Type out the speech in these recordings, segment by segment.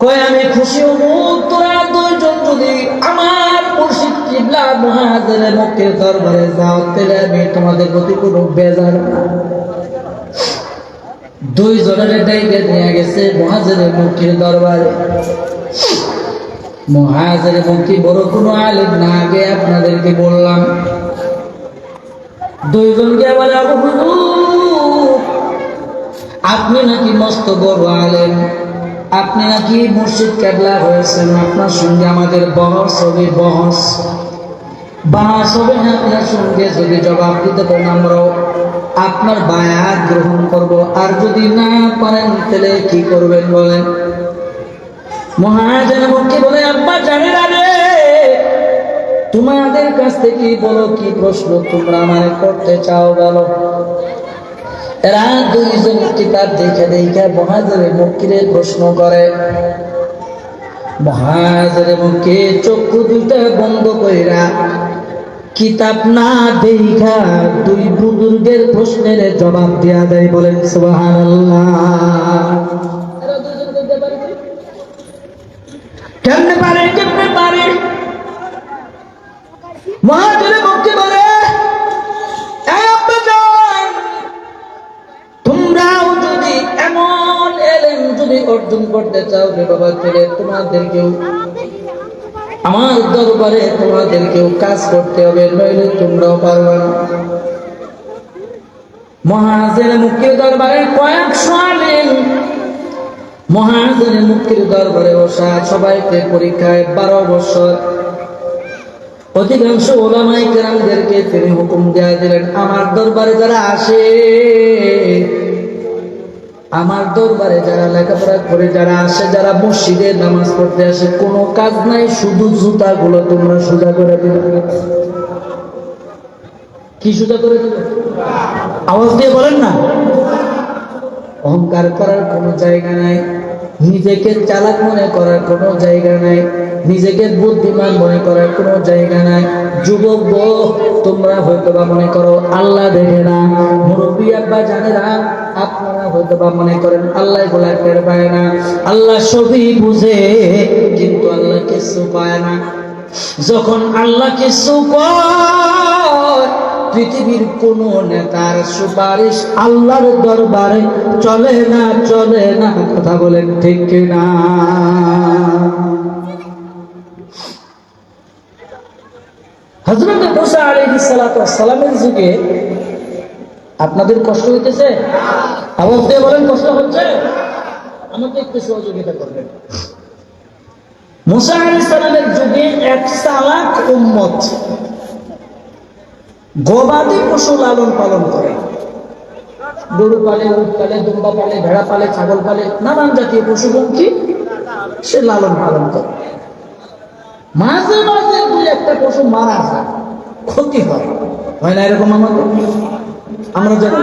কয়, আমি খুশি হব, তোরা দুইজন যদি আমার মুর্শিদ কিবলা মহাজের মুখের দরবারে যাও, তাহলে আমি তোমাদের প্রতি কোনো বেজার দুই জনের ডাইকে নিয়ে গেছে মহাজের মুখের দরবারে। মহাজের মুখী বড় কোনো আলেম না, আগে আপনাদেরকে বললাম। দুইজনকে আবার আপনি নাকি মস্ত বড় আলেম। আপনি নাকি মুর্শিদ কেবলা হয়েছেন আপনার সঙ্গে আমাদের বহস হবে বহস বাস হবে না, আপনার সঙ্গে যদি জবাব দিতে পারেন, আমরাও আপনার বায়াত গ্রহণ করব। আর যদি না পারেন তাহলে কি করবেন বলেন? মহাজন মুখে বলে, আব্বা, জানে না রে। তোমাদের কাছ থেকে বলো কি প্রশ্ন? তোমরা আমারে করতে চাও বলো। এরা দুইজন কিতাব দেখে দেখে মহাজের মুক্তিরে প্রশ্ন করে। মহাজের মুখে চক্ষু দুইটা বন্ধ কইরা কিতাব না দেখা দুই বুজুর্গের প্রশ্নের জবাব দেয়া দেয় বলেন, সুবহানাল্লাহ। কেমনে পারে কেমনে পারে? মহাজের মুক্তি বলে অর্জন করতে চাও রে বাবা, ছেলে, তোমাদেরকেও। আমার দরবারে তোমাদেরকেও কাজ করতে হবে, নইলে তোমরাও পারবে না। মহাজের মুক্তির দরবারে কয়েকশো আলেন মহাজনের মুক্তির দরবারে বসা, সবাইকে পরীক্ষায় বারো বছর। অধিকাংশ ওলামাই কেরামদেরকে তিনি হুকুম দেওয়া দিলেন, আমার দরবারে যারা আসে আমার দরবারে যারা লেখাপড়া করে, যারা আসে, যারা মসজিদে নামাজ পড়তে আসে, কোনো কাজ নাই, শুধু জুতাগুলো তোমরা সোজা করে দিবে। কি সোজা করে দিবে? আওয়াজ দিয়ে বলেন না। অহংকার করার কোনো জায়গা নাই, নিজেকে চালাক মনে করার কোনো জায়গা নাই, নিজেকে বুদ্ধিমান মনে করার কোনো জায়গা নাই। যুবক তোমরা হয়তো বা মনে করো, আল্লাহ দেখে না, মুরব্বী আব্বা জানে না আপনারা হয়তো বা মনে করেন, আল্লাহ গোলা টের পায় না। আল্লাহ সবই বুঝে, কিন্তু আল্লাহ কিছু পায় না। যখন আল্লাহ কিছু পৃথিবীর কোন নেতার সুপারিশ আল্লাহর দরবারে চলে না চলে না, কথা বলেন ঠিক না হজরত মুসা সালামের যুগে আপনাদের কষ্ট হইতেছে? আওয়াজ দিয়ে বলেন, কষ্ট হচ্ছে? আমাকে একটু সহযোগিতা করবেন। মুসা যুগে এক সালাক উম্মত গবাদি পশু লালন পালন করে। গরু পালে, উট পালে, দুম্বা পালে, ভেড়া পালে, ছাগল পালে, নানান জাতীয় পশু সে লালন পালন করে। মাঝে মাঝে দুই একটা পশু মারা যায়, ক্ষতি হয়। হয় না এরকম আমাদের? আমরা যারা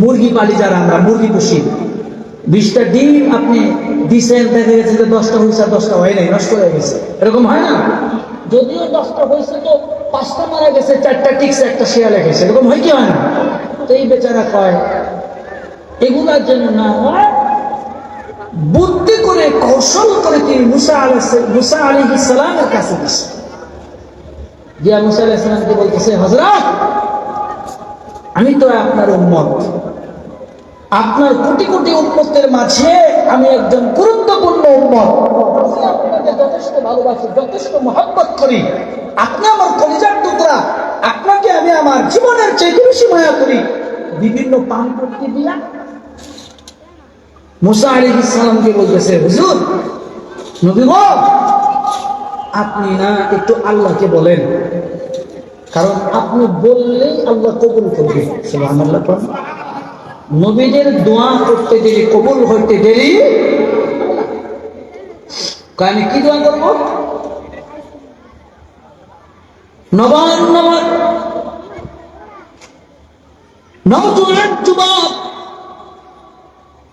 মুরগি পালি যারা, আমরা মুরগি পুষি। বিশটা ডিম আপনি দিছেন, দেখা গেছে যে দশটা হয়েছে আর দশটা হয় নাই, নষ্ট হয়ে গেছে। এরকম হয় না? যদিও দশটা হয়েছে তো পাঁচটা মারা গেছে, চারটা টিকছে, একটা শেয়ালে গেছে। এরকম হয় কি হয় না? তো এই বেচারা কয়, এগুলার জন্য না, হয় বুদ্ধি করে, কৌশল করে তিনি মুসা আলাহ মুসা আলী ইসলামের কাছে গেছে। গিয়া মুসা আলাহ ইসলামকে বলতেছে হজরত আমি তো আপনার উম্মত। আপনার কোটি কোটি উন্মতের মাঝে আমি একজন গুরুত্বপূর্ণ উন্মত আপনাকে যথেষ্ট যথেষ্ট করি। আপনাকে আমি আমার জীবনের করি। বিভিন্ন বলতেছে আপনি না একটু আল্লাহকে বলেন। কারণ আপনি বললেই আল্লাহ কবুল করবে। নবীদের দোয়া করতে দেরি কবুল হইতে দেরি আমি কি দোয়া করব? নবান নবান যুবক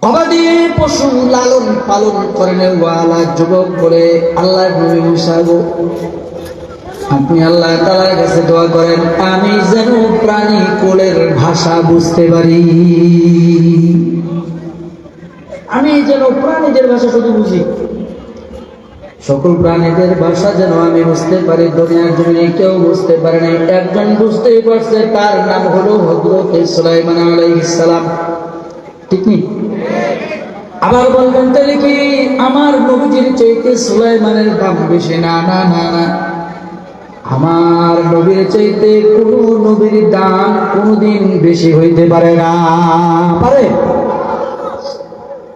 গবাদি পশু লালন পালন করেন। যুবক করে আল্লাহ আপনি আল্লাহ তালার কাছে দোয়া করেন, আমি যেন প্রাণী কোলের ভাষা বুঝতে পারি। আমি যেন প্রাণীদের ভাষা শুধু বুঝি। সকল প্রাণীদের ভাষা যেন আমি বুঝতে পারি, দুনিয়ার জমিনে কেউ বুঝতে পারে নাই। একজন বুঝতেই পারছে, তার নাম হলো হজরত সুলাইমান আলাইহিস সালাম। ঠিক নেই আবার বলবেন, তাহলে কি আমার নবীজির চাইতে সুলাইমানের দাম বেশি? না না না না। আমার নবীর চাইতে কোন নবীর দাম কোনদিন বেশি হইতে পারে না। পারে?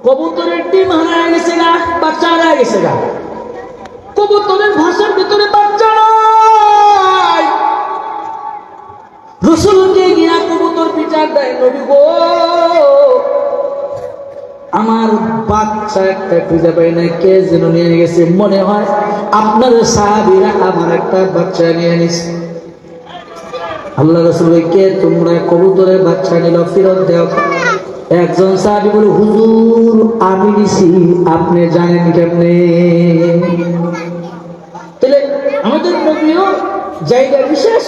কবুতরের ডিম হারায় গেছে না বাচ্চা হারায় গেছে না কবুতরের ভাষার ভিতরে বাচ্চা নাই। রসুলকে গিয়া কবুতর বিচার দেয় নবী গো। আমার বাচ্চা একটা খুঁজে পাই না কে যেন নিয়ে গেছে, মনে হয় আপনার সাহাবিরা আমার একটা বাচ্চা নিয়ে নিছে। আল্লাহ রসুল কে তোমরা? কবুতরের বাচ্চা নিল, ফেরত দেও। একজন সাহাবি বলে, হুজুর, আমি নিছি, আপনি জানেন কেমনে? তাহলে আমাদের নবীও জায়গা বিশেষ,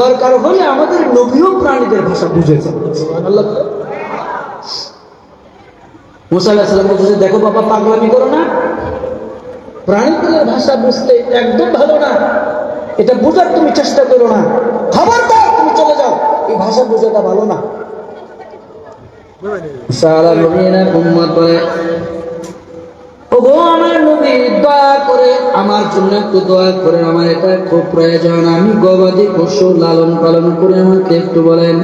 দরকার হলে আমাদের নবীও প্রাণীদের ভাষা বুঝেছে আল্লাহ মুসা বলতেছে, দেখো বাবা, পাগলামি করো না। প্রাণীদের ভাষা বুঝতে একদম ভালো না। এটা বোঝার তুমি চেষ্টা করো না। খবরদার, তুমি চলে যাও। এই ভাষা বোঝাটা ভালো না। ওগো আমার নবী, দয়া করে আমার জন্য একটু দয়া করে আমার এটা খুব প্রয়োজন। আমি গবাদি পশু লালন পালন করে আমাকে একটু বলেন,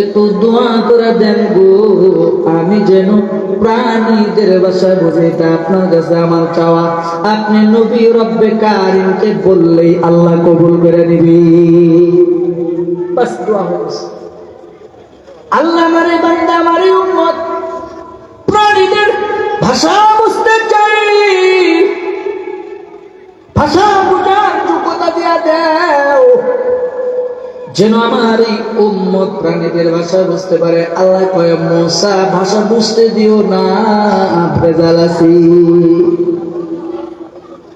একটু দোয়া করে দেন গো। আমি যেন প্রাণীদের বাসা বুঝে, এটা আপনার কাছে আমার চাওয়া। আপনি নবী রব্বে কারিমকে বললেই আল্লাহ কবুল করে নিবি। আল্লাহ মারে বান্দা মারে উম্মত। ভাষা বুঝতে চাই। ভাষা বুঝার যোগ্যতা দিয়া দেও। যেন আমার এই উম্মত প্রাণীদের ভাষা বুঝতে পারে। আল্লাহ কয়, মোসা, ভাষা বুঝতে দিও না, ভেজাল আছি।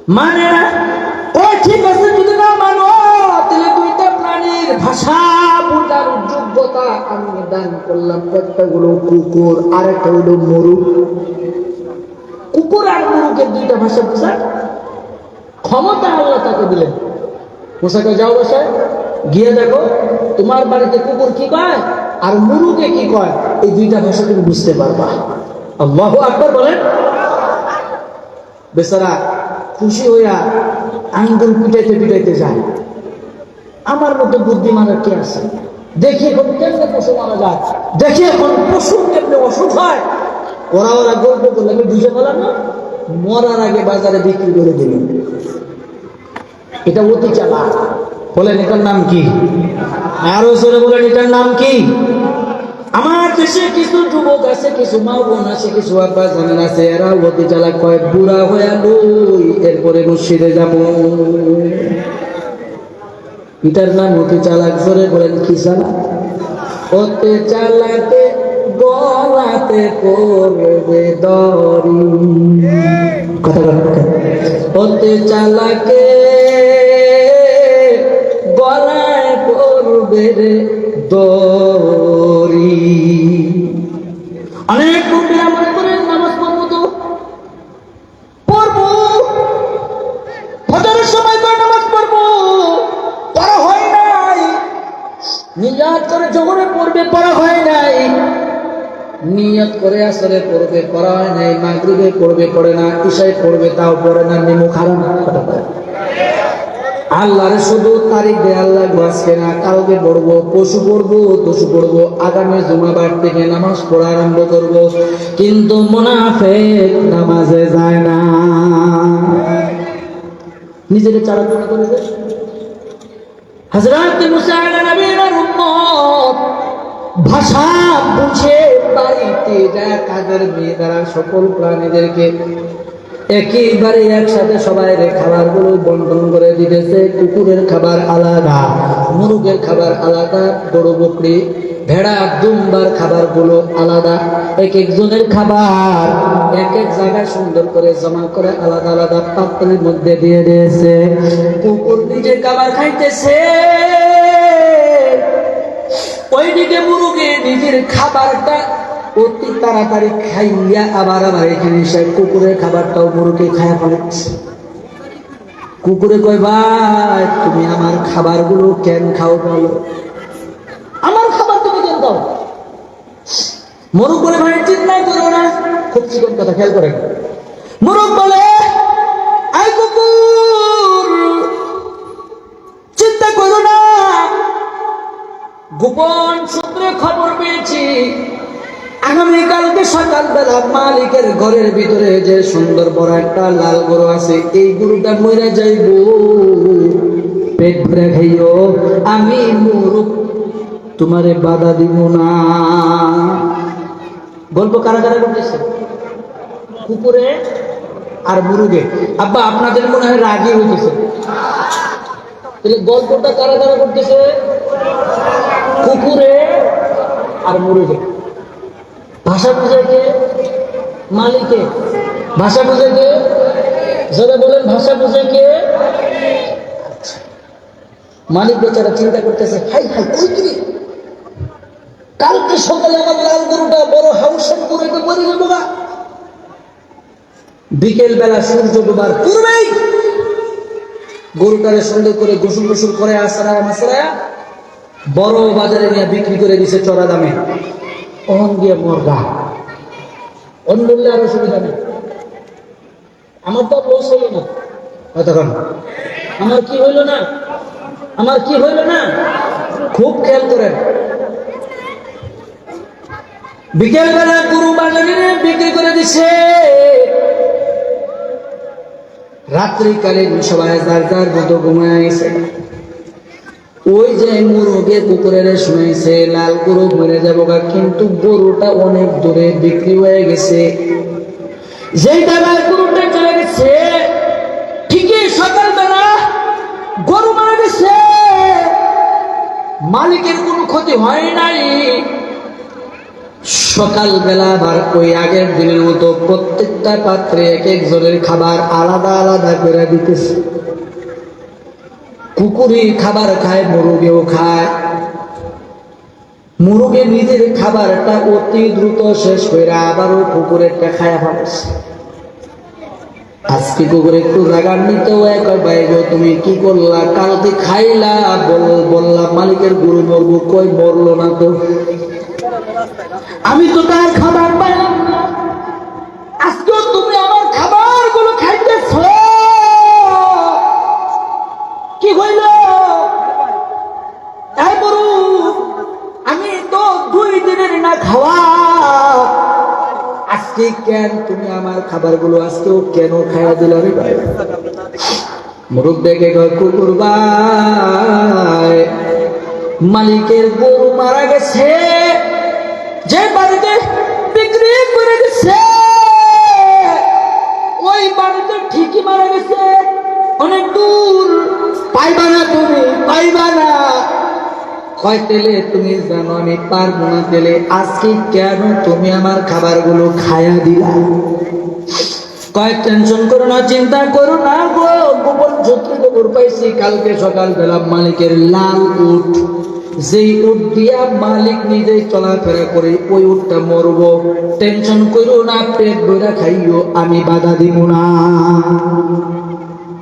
মানে ও ঠিক আছে, যদি না মানো, তাহলে দুইটা প্রাণীর ভাষা বোঝার যোগ্যতা আমি দান করলাম। একটা হলো কুকুর আর একটা হলো মরু। কুকুর আর মরুকের দুইটা ভাষা বোঝার ক্ষমতা আল্লাহ তাকে দিলেন। পোশাকে যাও বাসায়, গিয়ে দেখো তোমার বাড়িতে কুকুর কি কয় আর মুরুকে কি কয়, এই দুইটা ভাষা তুমি বুঝতে পারবা। আল্লাহ আকবর বলেন। বেচারা খুশি হইয়া আঙ্গুল পিটাইতে পিটাইতে যায়। আমার মতো বুদ্ধিমান আর কে আছে? দেখি এখন কেমনে পশু মারা যায়। দেখি এখন পশু কেমনে অসুখ হয়। ওরা ওরা গল্প করলে আমি বুঝে পেলাম না, মরার আগে বাজারে বিক্রি করে দিল। এটা অতি চালা বলেন, এটার নাম কি? আরও জোরে বলেন, এটার নাম কি? আমার দেশে কিছু যুবক আছে, কিছু মা বোন আছে, কিছু আব্বা জানেন আছে এরা অতি চালাক কয় বুড়া হয়ে লই এরপরে মসজিদে যাব। এটার নাম অতি চালাক, জোরে বলেন, কি চালাক? অতি চালাকে গলাতে পড়বে দরি কথা কথা চালাকে গলায় পড়বে রে দরি অনেক মুম্বিরা মনে করেন নামাজ পড়ব তো। পড়ব। ফজরের সময় তো নামাজ পড়ব। পড়া হয় নাই। নিয়াত করে জোহরে পড়বে, পড়া হয় নাই। নিয়ত করে আসরে পড়বে পড়া হয় নাই, মাগরিবে পড়বে, পড়ে না ইশায় পড়বে, তাও পড়ে না, নিমু বলে। আল্লাহরে শুধু তারিখ দেয়, আল্লাহ আজকে না কালকে পড়ব, পশু পড়ব পশু পড়ব, আগামী জুমাবার থেকে নামাজ পড়া আরম্ভ করব। কিন্তু মুনাফেক নামাজে যায় না। নিজেকে চালাচলা করে দেয় হজরত মুসা নবীর উম্মত ভাষা বুঝে বাড়িতে যা কাজের মেয়ে দ্বারা সকল প্রাণীদেরকে একেবারে একসাথে সবাই খাবারগুলো বন্টন করে দিতেছে। কুকুরের খাবার আলাদা, মুরগের খাবার আলাদা বড় বকরি ভেড়া, দুম্বার খাবারগুলো আলাদা। এক একজনের খাবার এক এক জায়গায় সুন্দর করে জমা করে আলাদা আলাদা পাত্রের মধ্যে দিয়ে দিয়েছে। কুকুর নিজে খাবার খাইতেছে। ওইদিকে মুরুগে নিজের খাবারটা অতি তাড়াতাড়ি খাইয়া আবার আবার এখানে এসে কুকুরের খাবারটাও মুরুগে খাইয়া ফেলেছে। কুকুরে কয়, ভাই, তুমি আমার খাবারগুলো কেন খাও বলো? আমার খাবার তুমি কেন দাও? মরুক বলে, ভাই চিন্তা করো না। খুব চিকন কথা, খেয়াল করেন। মরুক বলে গোপন সূত্রে খবর পেয়েছি, আগামীকালকে সকালবেলা মালিকের ঘরের ভিতরে যে সুন্দর বড় একটা লাল গরু আছে, এই গরুটা মরে যাইব। পেট ভরে খাইও, আমি মুরুখ তোমারে বাধা দিব না। গল্প কারা কারা করতেছে? কুকুরে আর মুরুগে। আব্বা, আপনাদের মনে হয় রাগি হইতেছে। তাহলে গল্পটা কারা কারা করতেছে? কুকুরে আর মুরুগে। ভাষা বুঝে কে মালিকে। ভাষা বুঝে কে যারা বলেন, ভাষা বুঝে কে মালিক বেচারা চিন্তা করতেছে, হাই হাই, কই তুমি? কালকে সকালে আমার লাল গরুটা বড় হাউসের গরু এটা মরে যাব না বিকেল বেলা সূর্য ডোবার পূর্বেই গরুটারে সুন্দর করে গোসল গোসল করে আসরা মাসরা বড় বাজারে নিয়ে বিক্রি করে দিছে চড়া দামে। অন দিয়ে মর্গা। অন বললে আরও সুবিধা নেই। আমার তো লস হইল না। তখন আমার কি হইল না? আমার কি হইল না? খুব খেয়াল করেন। বিকেল বেলা গরু বাজারে বিক্রি করে দিছে। রাত্রিকালীন সবাই যার যার মতো ঘুমায় ওই যে মুরগে কুকুরের শুনেছে, লাল গরু মরে যাব কিন্তু গরুটা অনেক দূরে বিক্রি হয়ে গেছে। যেই টাকায় গরুটা চলে গেছে, ঠিকই সকালবেলা গরু মারা গেছে। মালিকের কোনো ক্ষতি হয় নাই। সকালবেলা আবার ওই আগের দিনের মতো প্রত্যেকটা পাত্রে এক একজনের খাবার আলাদা আলাদা করে দিতেছে। কুকুরি খাবার খায়, মুরগেও খায়। মুরগে নিজের খাবারটা অতি দ্রুত শেষ করে আবারও কুকুরেরটা খায় ফেলেছে। আজকে কুকুর একটু জাগার নিতেও এক বাইগো তুমি কি করলা? কালকে খাইলা, বল বললা মালিকের গরু মরবো, কই মরলো না তো? আমি তো তার খাবার পাইলাম আজকেও তুমি আমার খাবারগুলো খাইতেছ? আজকে কেন তুমি আমার খাবারগুলো আজকেও কেন খাইয়া দিল রে ভাই? কুকুর ভাই, মালিকের গরু মারা গেছে, যে বাড়িতে বিক্রি করে গেছে ওই বাড়িতে ঠিকই মারা গেছে। অনেক দূর, পাইবা না তুমি, পাইবা না। কয় তেলে তুমি জানো আমি পারব না তেলে? আজকে কেন তুমি আমার খাবারগুলো খায়া দিলা? কয় টেনশন করো না, চিন্তা করো না গো। গোপন সূত্রে খবর পাইছি, কালকে সকাল বেলা মালিকের লাল উঠ যেই উঠ দিয়া মালিক নিজেই চলাফেরা করে, ওই উঠটা মরব। টেনশন করো না, পেট ভরা খাইও, আমি বাধা দিব না।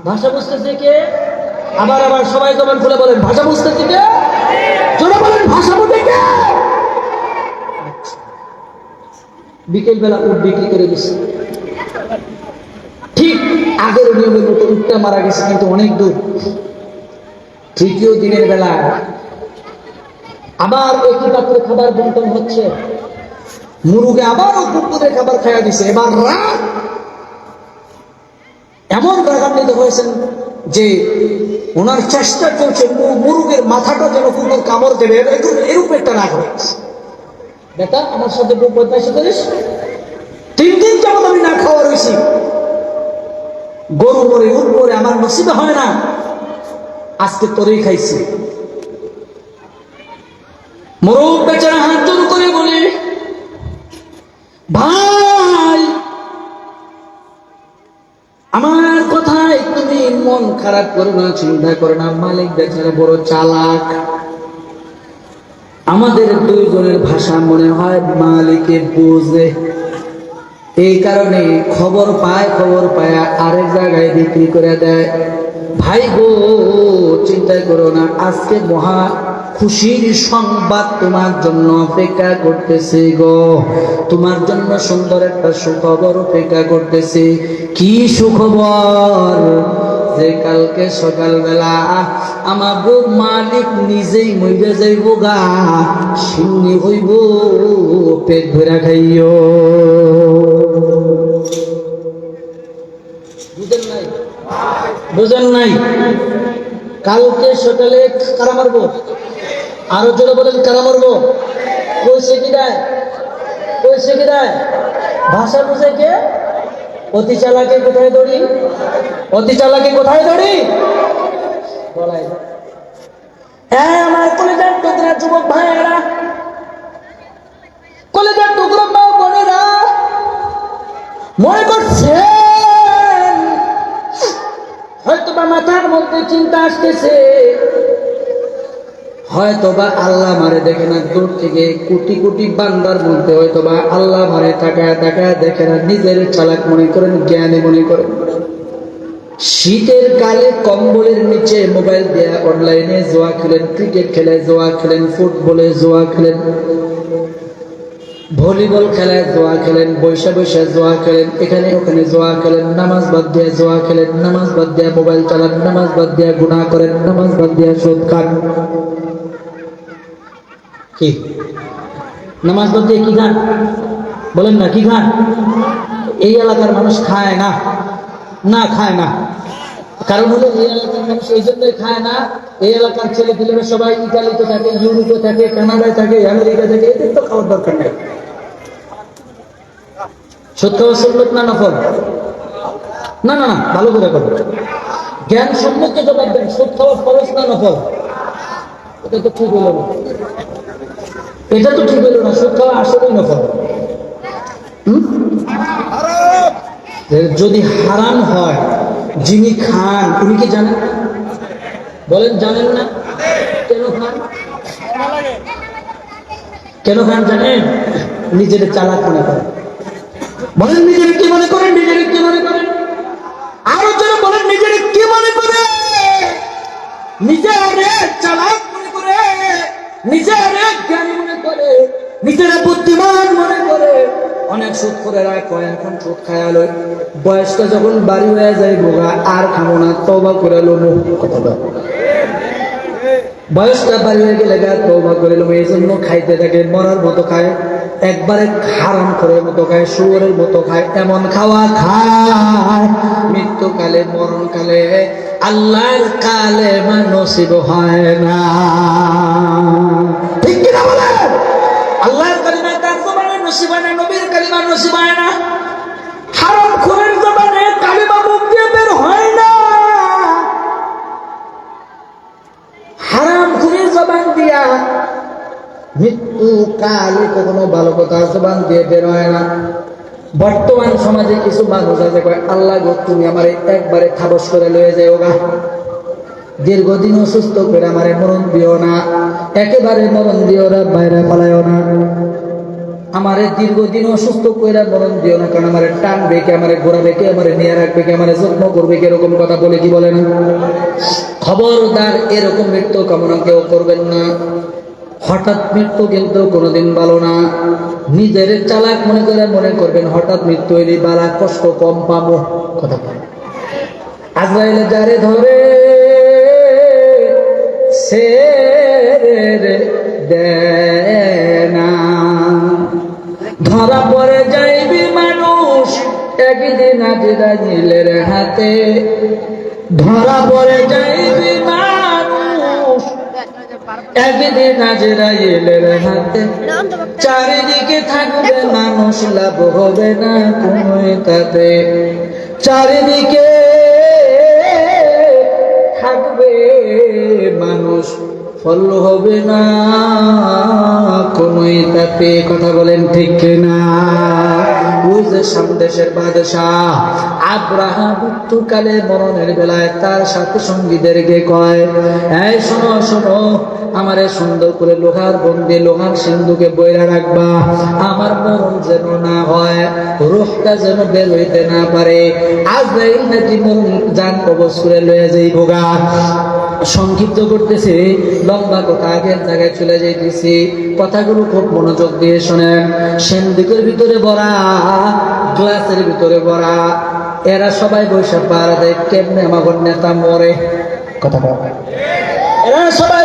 ভাষা বুঝতেছে কে? আবার আবার সবাই জবান খুলে বলেন, ভাষা বুঝতেছে কে? বলেন কে বিকেল বেলা উঠ বিক্রি করে দিচ্ছে ঠিক আগের নিয়মের মতো উঠটা মারা গেছে, কিন্তু অনেক দূর। তৃতীয় দিনের বেলা আবার একই পাত্রে খাবার বন্টন হচ্ছে। মুরুগে আবারও কুকুরের খাবার খাইয়া দিছে। এবার রাত এমন রাগান্বিত হয়েছেন যে ওনার চেষ্টা চলছে মুরুগের মাথাটা যেন কুকুর কামড় দেবে। এরকম এরকম একটা রাগ হয়েছে বেটা আমার সাথে পয়সা করিস? তিন দিন যেমন আমি না খাওয়া রয়েছি। গরু মরে উঠ মরে আমার নসিবে হয় না। আজকে তোরেই খাইছি। মোরগ বেচারা হাত জোর করে বলে ভাই মন খারাপ করো না, চিন্তা করো না, মালিক বেচারা বড় চালাক। আমাদের দুইজনের ভাষা মনে হয় মালিকে বুঝে। এই কারণে খবর পায় খবর পায়, আরেক জায়গায় বিক্রি করে দেয়। ভাই গো, চিন্তা করো না, আজকে মহা খুশির সংবাদ তোমার জন্য অপেক্ষা করতেছে গো। তোমার জন্য সুন্দর একটা সুখবর অপেক্ষা করতেছে। কি সুখবর? যে কালকে সকালবেলা আমার গো মালিক নিজেই মইরে যাইব গা সিন্নি হইব, পেট ভরা খাইও। বুঝেন নাই? বুঝেন নাই? কালকে সকালে কারা মারবো? আরও জোরে বলেন, কারা মারবো? কইছে কি দেয়? কইছে কি দেয়? ভাষা বুঝে কে অতি চালাকে কোথায় দড়ি? অতি চালাকে কোথায় বলাই। হ্যাঁ আমার কলেজের টুকরা যুবক ভাইয়েরা। কলেজের টুকরো মা বোনেরা। মনে করছেন? হয়তো বা মাথার মধ্যে চিন্তা আসতেছে। হয়তো বা আল্লাহ মারে দেখে না, দূর থেকে কোটি কোটি বান্দার মধ্যে হয়তো বা আল্লাহ মারে তাকায় তাকায় দেখে না, নিজের চালাক মনে করেন, জ্ঞানী মনে করেন। শীতের কালে কম্বলের নিচে মোবাইল দেয়া, অনলাইনে জোয়া খেলেন, ক্রিকেট খেলে জোয়া খেলেন, ফুটবলে জোয়া খেলেন, ভলিবল খেলায় জোয়া খেলেন, বৈশা বৈশা জোয়া খেলেন, এখানে ওখানে জোয়া খেলেন, নামাজ বাদ দিয়ে জোয়া খেলেন, নামাজ বাদ দিয়ে মোবাইল চালান, নামাজ বাদ দিয়ে গুণা করেন, নামাজ বাদ দিয়ে সুদ খান কি? নামাজ দিয়ে কি খান বলেন না, কি খান এই এলাকার মানুষ খায় না না খায় না। কারণ হলো এই এলাকার মানুষ এই জন্যই খায় না। এই এলাকার ছেলে পেলেরা সবাই ইতালিতে থাকে, ইউরোপে থাকে, কানাডায় থাকে আমেরিকা থাকে, এদের তো খাওয়ার দরকার নেই। সত্য অসম্মত না নফল? না না না, ভালো করে করবে জ্ঞান সম্মত জবাব দেন, সত্য ফরজ না নফল? এটা তো ঠিক হলো না। এটা তো ঠিক হলো না আসলেই নফল যদি হারাম হয় যিনি খান উনি কি জানেন? বলেন জানেন না? কেন খান? কেন খান জানেন? নিজের চালাক মনে করেন। বলেন নিজের কি মনে করেন? নিজের কি মনে করেন? আরও যারা বলেন নিজের কি মনে করে নিজের চালাক নিজের জ্ঞানী মনে করে, নিজের বুদ্ধিমান মনে করে। অনেক সুদ করে রায় কয়, এখন সুদ খায়ালো বয়সটা যখন বাড়ি হয়ে যায় বোগা, আর খাব না তবা করে লোমো কথা বয়সটা বাড়ি হয়ে গেলে গা তবা করে লোমো এই জন্য খাইতে থাকে, মরার মতো খায়, একবারে হারাম করে মতো খায়, শুয়োরের মতো খায়, এমন খাওয়া খায়। মৃত্যুকালে, মরণকালে আল্লাহর কালে নসিব হয় না। ঠিক কিনা বলেন? আল্লাহর কালিমা তার জবানে নসিব হয় না, নবীর কালিমা নসিব হয় না। হারাম খুনের জবানে কালিমা মুখ দিয়ে বের হয় না। হারাম খুনের জবান দিয়া মৃত্যু কালে কখনো ভালো কথা জবান দিয়ে বের হয় না। বর্তমান সমাজে কিছু মানুষ আছে কয়, আল্লাহ গো, তুমি আমার একবারে খাবস করে লয়ে যাও গা। দীর্ঘদিন অসুস্থ করে আমারে মরণ দিও না। একেবারে মরণ দিও না, বাইরে পালাইও না। আমারে দীর্ঘদিন অসুস্থ করে মরণ দিও না, কারণ আমারে টানবে কে, আমারে ঘোরাবে কে, আমারে নিয়ে রাখবে কে, আমারে যত্ন করবে কে, এরকম কথা বলে কি বলে খবরদার এরকম মৃত্যু কামনা কেউ করবেন না। হঠাৎ মৃত্যু কিন্তু কোনোদিন ভালো না। নিজের চালাক মনে করে মনে করবেন, হঠাৎ মৃত্যু এলে বালা কষ্ট কম পাবো। কথা বলেন। আজরাইলে যারে ধরে না ধরা পড়ে যাইবি মানুষ, একদিন আজরাইলের হাতে। ধরা পড়ে যাইবি মানুষ একদিন আজরাইলের হাতে। চারিদিকে থাকবে মানুষ লাভ হবে না কোনো তাতে। চারিদিকে থাকবে মানুষ ফল হবে না কোনোই তাতে। কথা বলেন ঠিক না ওই যে সামদেশের বাদশাহ আব্রাহা মৃত্যুকালে মরণের বেলায় তার সাথে সঙ্গীদেরকে কয় এই শোনো শোনো আমারে সুন্দর করে লোহার বন্দি, লোহার সিন্ধুকে বইরা রাখবা। আমার মরণ যেন না হয় রোহটা যেন বের হইতে না পারে। আজ নাকি মরণ যান কবজ করে লয়ে যাই ভোগা সংক্ষিপ্ত করতেছে, লম্বা কথা, আগের জায়গায় চলে যাইতেছি। কথাগুলো খুব মনোযোগ দিয়ে শোনেন। সেন্দিকের ভিতরে ভরা, গ্লাসের ভিতরে ভরা। এরা সবাই বৈশা পাড়া দেয়, কেমনে আমার নেতা মরে? কথা এরা সবাই